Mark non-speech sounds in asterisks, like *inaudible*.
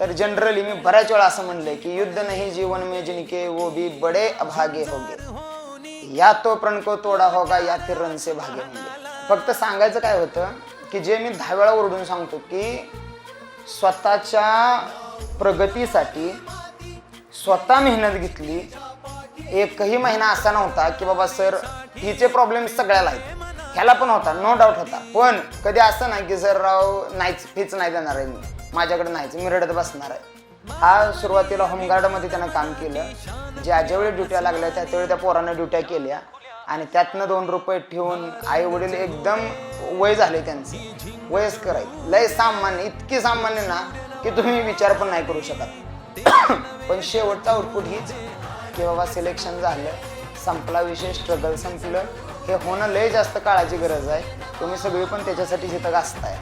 तर जनरली मी बऱ्याच वेळा असं म्हणलंय की युद्ध नाही जीवन में जिनके वो भी बडे अभागे होगे. या तो प्रण को तोडा होगा या ते रन से भागे होंगे. फक्त सांगायचं काय होतं की जे मी दहा वेळा ओरडून सांगतो की स्वतःच्या प्रगतीसाठी स्वतः मेहनत घेतली एकही महिना असा नव्हता की बाबा सर हिचे प्रॉब्लेम सगळ्याला आहेत. ह्याला पण होता नो डाऊट होता. पण कधी असं नाही की जर राव नाहीच फीच नाही देणार आहे मी. माझ्याकडे नाहीच मी रडत बसणार आहे. हा सुरुवातीला होमगार्डमध्ये त्यानं काम केलं. ज्या ज्यावेळी ड्युट्या लागल्या त्यावेळी त्या पोरानं ड्युट्या केल्या. आणि त्यातनं दोन रुपये ठेवून आई वडील एकदम वय झाले त्यांचे. वयस्कर आहेत. लय सामान्य इतकी सामान्य ना की तुम्ही विचार पण नाही करू शकत. *coughs* पण शेवटचा आउटपुट हीच की बाबा सिलेक्शन झालं. संपला विषय स्ट्रगल संपलं. हे होणं लय जास्त काळाची गरज आहे. तुम्ही सगळी पण त्याच्यासाठी जिथं गाजताय.